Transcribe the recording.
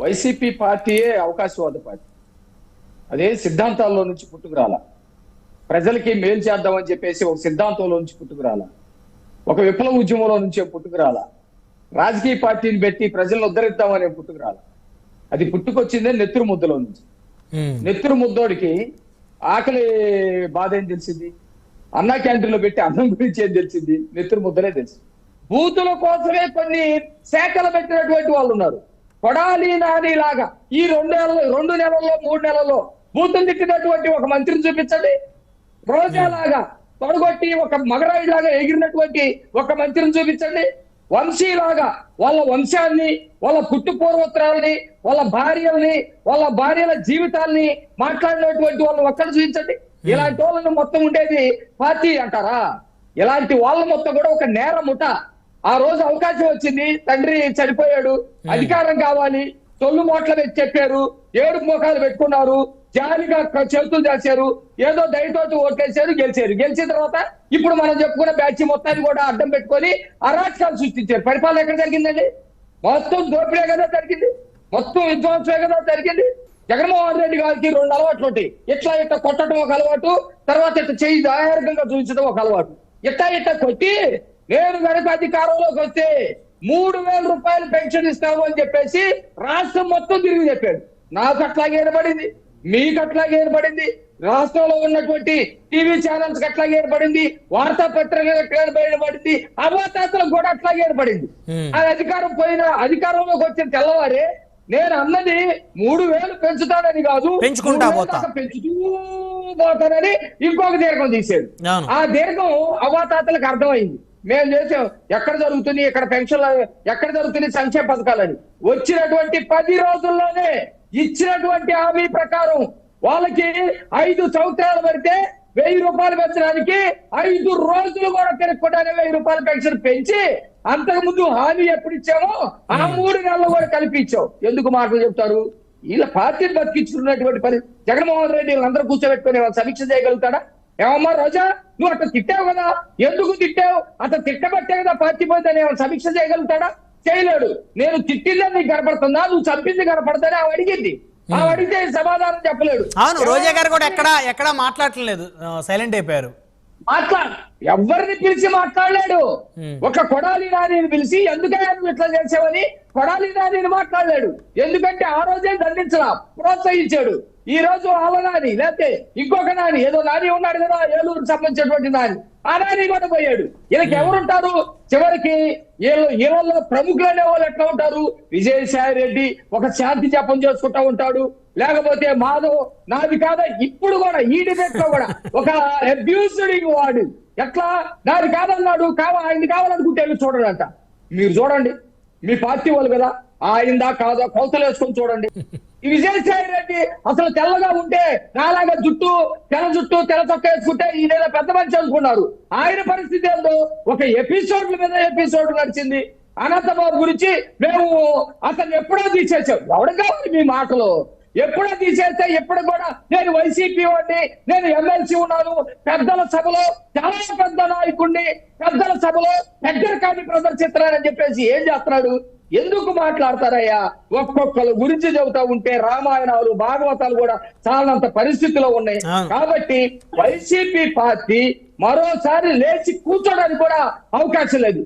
YCP పార్టీయే అవకాశవాద party. అదే సిద్ధాంతాల్లో నుంచి పుట్టుకురాల. ప్రజలకి మేలు చేద్దామని చెప్పేసి ఒక సిద్ధాంతంలో నుంచి పుట్టుకురాల. ఒక విప్లవ ఉద్యమంలో నుంచే పుట్టుకురాల. రాజకీయ పార్టీని పెట్టి ప్రజలను ఉద్ధరిద్దామనే పుట్టుకురాల. అది పుట్టుకొచ్చిందే నెత్తురు ముద్దలో నుంచి. నెత్తురు ముద్దోడికి ఆకలి బాధ ఏం తెలిసింది? అన్నా క్యాంటీన్లో పెట్టి అన్నం గురించి ఏం తెలిసింది? నెత్తురు ముద్దలే తెలుసు. బూతుల కోసమే కొన్ని శాఖలు పెట్టినటువంటి వాళ్ళు ఉన్నారు. కొడాలి నాని లాగా ఈ రెండు నెలలు రెండు నెలల్లో మూడు నెలల్లో బూతులు తిట్టినటువంటి ఒక మంత్రిని చూపించండి. రోజా లాగా తొడగొట్టి ఒక మగరాయి లాగా ఎగిరినటువంటి ఒక మంత్రిని చూపించండి. వంశీలాగా వాళ్ళ వంశాన్ని వాళ్ళ పుట్టు పూర్వోత్తరాలని వాళ్ళ భార్యల్ని వాళ్ళ భార్యల జీవితాల్ని మాట్లాడినటువంటి వాళ్ళు ఒక్కడ చూపించండి. ఇలాంటి వాళ్ళని మొత్తం ఉండేది పార్టీ అంటారా? ఇలాంటి వాళ్ళ మొత్తం కూడా ఒక నేర ముఠ ఆ రోజు అవకాశం వచ్చింది. తండ్రి చనిపోయాడు. అధికారం కావాలి. తొల్లు మోట్ల పెట్టి చెప్పారు. ఏడు మోకాలు పెట్టుకున్నారు. జాలిగా చేతులు చేశారు ఏదో దయతోటి ఓట్లేశారు గెలిచారు. గెలిచిన తర్వాత ఇప్పుడు మనం చెప్పుకున్న బ్యాచ్ మొత్తాన్ని కూడా అడ్డం పెట్టుకొని అరాచకాలు సృష్టించారు. పరిపాలన ఎక్కడ జరిగిందండి? మొత్తం దోపిడే కదా జరిగింది. మొత్తం విధ్వంసమే కదా జరిగింది. జగన్మోహన్ రెడ్డి గారికి రెండు అలవాట్లు ఉంటాయి. ఇట్లా ఇట్లా కొట్టడం ఒక అలవాటు తర్వాత ఇట్లా చేయి దాయకంగా చూపించడం ఒక అలవాటు. ఇట్లా ఇట్లా కొట్టి నేను కనుక అధికారంలోకి వస్తే మూడు వేల రూపాయలు పెన్షన్ ఇస్తాను అని చెప్పేసి రాష్ట్రం మొత్తం తిరిగి చెప్పాడు. నాకు అట్లాగే ఏర్పడింది మీకు అట్లాగే ఏర్పడింది రాష్ట్రంలో ఉన్నటువంటి టీవీ ఛానల్స్ అట్లాగే ఏర్పడింది వార్తా ఏర్పడింది అవాతాతలకు కూడా అట్లాగే ఏర్పడింది. ఆ అధికారం పోయిన అధికారంలోకి వచ్చిన తెల్లవారే నేను అన్నది మూడు వేలు పెంచుతానని కాదు పెంచుకుంటా పెంచుతూ పోతానని ఇంకొక దీర్ఘం అవును. ఆ దీర్ఘం అవాతాతలకు అర్థమైంది. మేము చేసాం. ఎక్కడ జరుగుతుంది? ఇక్కడ పెన్షన్ ఎక్కడ జరుగుతుంది సంక్షేమ పథకాలని? వచ్చినటువంటి పది రోజుల్లోనే ఇచ్చినటువంటి హామీ ప్రకారం వాళ్ళకి ఐదు సంవత్సరాలు పడితే వెయ్యి రూపాయలు పెంచడానికి ఐదు రోజులు కూడా తిరగకుండానే వెయ్యి రూపాయల పెన్షన్ పెంచి అంతకు ముందు హామీ ఎప్పుడు ఇచ్చామో ఆ మూడు నెలలు కూడా కల్పించావు ఎందుకు మాటలు చెప్తారు? వీళ్ళ పార్టీని బతికించుకున్నటువంటి పని జగన్మోహన్ రెడ్డి వీళ్ళందరూ కూర్చోబెట్టుకుని వాళ్ళు సమీక్ష చేయగలుగుతాడా? ఏమమ్మా రోజా? నువ్వు అట్లా తిట్టావు కదా? ఎందుకు తిట్టావు? అట్లా తిట్టబట్టే కదా పార్టీ పోతే నేను సమీక్ష చేయగలుగుతాడా? చేయలేడు. నేను తిట్టిందని నీకు కనపడుతుందా? నువ్వు చంపింది కనపడతానే ఆమె అడిగింది. ఆమె అడిగితే సమాధానం చెప్పలేడు. అవును రోజా గారు కూడా ఎక్కడ ఎక్కడ మాట్లాడట్లేదు సైలెంట్ అయిపోయారు. మాట్లా ఎవరిని పిలిచి మాట్లాడలేడు. ఒక కొడాలి నానిని పిలిచి ఎందుకయ్యా నువ్వు ఇట్లా చేసావని? కొడాలి నానిని మాట్లాడలేడు. ఎందుకంటే ఆ రోజే దండించలా ప్రోత్సహించాడు. ఈ రోజు ఆవ నాని లేకపోతే ఇంకొక నాని ఏదో నాని ఉన్నాడు కదా ఏలూరుకు సంబంధించినటువంటి నాని ఆ నాని కూడా పోయాడు. వీళ్ళకి ఎవరుంటారు? చివరికి వీళ్ళు వీళ్ళలో ప్రముఖులు అనే వాళ్ళు ఎట్లా ఉంటారు? విజయసాయి రెడ్డి ఒక శాంతి జపం చేసుకుంటా ఉంటాడు. లేకపోతే మాధవ్ నాది కాదా? ఇప్పుడు కూడా ఈ డిబేట్లో కూడా ఒక అబ్యూస్డ్ వాడు. ఎట్లా? నాది కాదన్నాడు కావ? ఆయన కావాలనుకుంటే వెళ్ళి చూడడంట. మీరు చూడండి. మీ పార్టీ వాళ్ళు కదా. ఆయిందా కాదా? కొలతలు వేసుకొని చూడండి. ఈ విజయసాయి రెడ్డి అసలు తెల్లగా ఉంటే నాలాగా జుట్టు తెల్ల జుట్టు తెల్ల చొక్క వేసుకుంటే ఈయన పెద్ద మనిషి అనుకున్నారు. ఆయన పరిస్థితి ఏందో? ఒక ఎపిసోడ్ మీద ఎపిసోడ్ నడిచింది. అనంతబాబు గురించి మేము అతను ఎప్పుడో తీసేసాం ఎవడ కావాలి మీ మాటలు? ఎప్పుడో తీసేస్తే ఎప్పుడు కూడా నేను వైసీపీ వాడిని నేను ఎమ్మెల్సీ ఉన్నాను. పెద్దల సభలో చాలా పెద్ద నాయకుడిని పెద్దల సభలో పెద్దరికాన్ని ప్రదర్శిస్తున్నానని చెప్పేసి ఏం చేస్తున్నాడు? ఎందుకు మాట్లాడతారయ్యా? ఒక్కొక్కరు గురించి చెబుతా ఉంటే రామాయణాలు భాగవతాలు కూడా చాలంత పరిస్థితిలో ఉన్నాయి. కాబట్టి వైసీపీ పార్టీ మరోసారి లేచి కూర్చోడానికి కూడా అవకాశం లేదు.